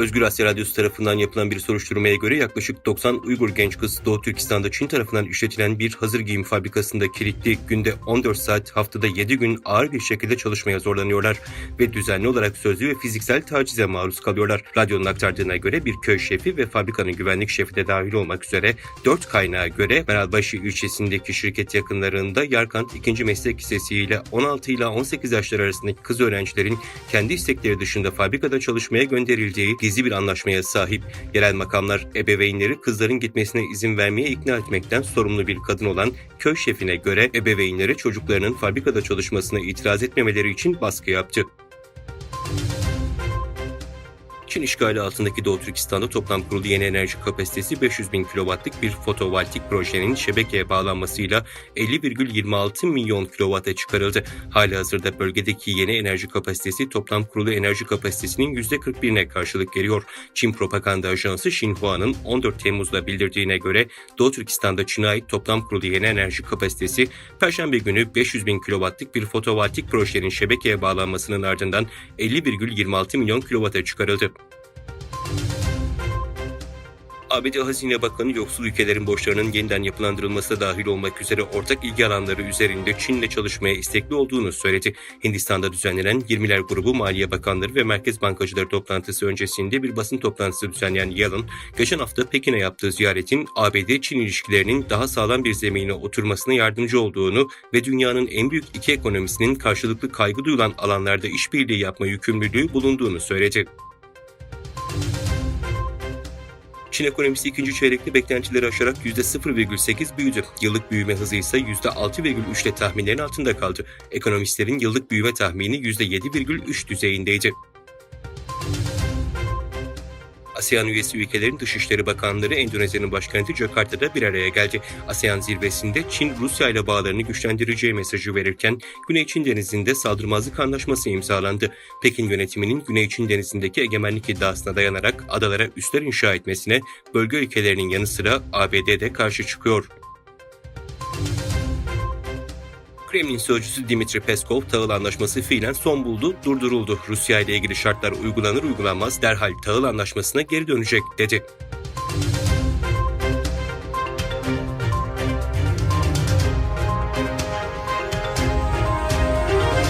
Özgür Asya Radyosu tarafından yapılan bir soruşturmaya göre yaklaşık 90 Uygur genç kız Doğu Türkistan'da Çin tarafından işletilen bir hazır giyim fabrikasında kilitli günde 14 saat haftada 7 gün ağır bir şekilde çalışmaya zorlanıyorlar ve düzenli olarak sözlü ve fiziksel tacize maruz kalıyorlar. Radyonun aktardığına göre bir köy şefi ve fabrikanın güvenlik şefi de dahil olmak üzere 4 kaynağa göre Meralbaşı ilçesindeki şirket yakınlarında Yarkant 2. Meslek Lisesi ile 16 ile 18 yaşlar arasındaki kız öğrencilerin kendi istekleri dışında fabrikada çalışmaya gönderildiği gizli bir anlaşmaya sahip. Yerel makamlar ebeveynleri kızların gitmesine izin vermeye ikna etmekten sorumlu bir kadın olan köy şefine göre ebeveynleri çocuklarının fabrikada çalışmasına itiraz etmemeleri için baskı yaptı. Çin işgali altındaki Doğu Türkistan'da toplam kurulu yeni enerji kapasitesi 500 bin kilowattlık bir fotovoltaik projenin şebekeye bağlanmasıyla 50,26 milyon kilowata çıkarıldı. Hali hazırda bölgedeki yeni enerji kapasitesi toplam kurulu enerji kapasitesinin %41'ine karşılık geliyor. Çin propaganda ajansı Xinhua'nın 14 Temmuz'da bildirdiğine göre Doğu Türkistan'da Çin'e ait toplam kurulu yeni enerji kapasitesi Perşembe günü 500 bin kilowattlık bir fotovoltaik projenin şebekeye bağlanmasının ardından 50,26 milyon kilowata çıkarıldı. ABD Hazine Bakanı yoksul ülkelerin borçlarının yeniden yapılandırılması dahil olmak üzere ortak ilgi alanları üzerinde Çin'le çalışmaya istekli olduğunu söyledi. Hindistan'da düzenlenen 20'ler grubu Maliye Bakanları ve Merkez Bankacıları toplantısı öncesinde bir basın toplantısı düzenleyen Yellen, geçen hafta Pekin'e yaptığı ziyaretin ABD-Çin ilişkilerinin daha sağlam bir zemine oturmasına yardımcı olduğunu ve dünyanın en büyük iki ekonomisinin karşılıklı kaygı duyulan alanlarda işbirliği yapma yükümlülüğü bulunduğunu söyledi. Çin ekonomisi ikinci çeyrekte beklentileri aşarak %0,8 büyüdü. Yıllık büyüme hızı ise %6,3 ile tahminlerin altında kaldı. Ekonomistlerin yıllık büyüme tahmini %7,3 düzeyindeydi. ASEAN üyesi ülkelerin Dışişleri Bakanları Endonezya'nın başkenti Jakarta'da bir araya geldi. ASEAN zirvesinde Çin Rusya ile bağlarını güçlendireceği mesajı verirken Güney Çin Denizi'nde saldırmazlık anlaşması imzalandı. Pekin yönetiminin Güney Çin Denizi'ndeki egemenlik iddiasına dayanarak adalara üsler inşa etmesine bölge ülkelerinin yanı sıra ABD de karşı çıkıyor. Kremlin sözcüsü Dimitri Peskov, tahıl anlaşması fiilen son buldu, durduruldu. Rusya ile ilgili şartlar uygulanır uygulanmaz derhal tahıl anlaşmasına geri dönecek dedi.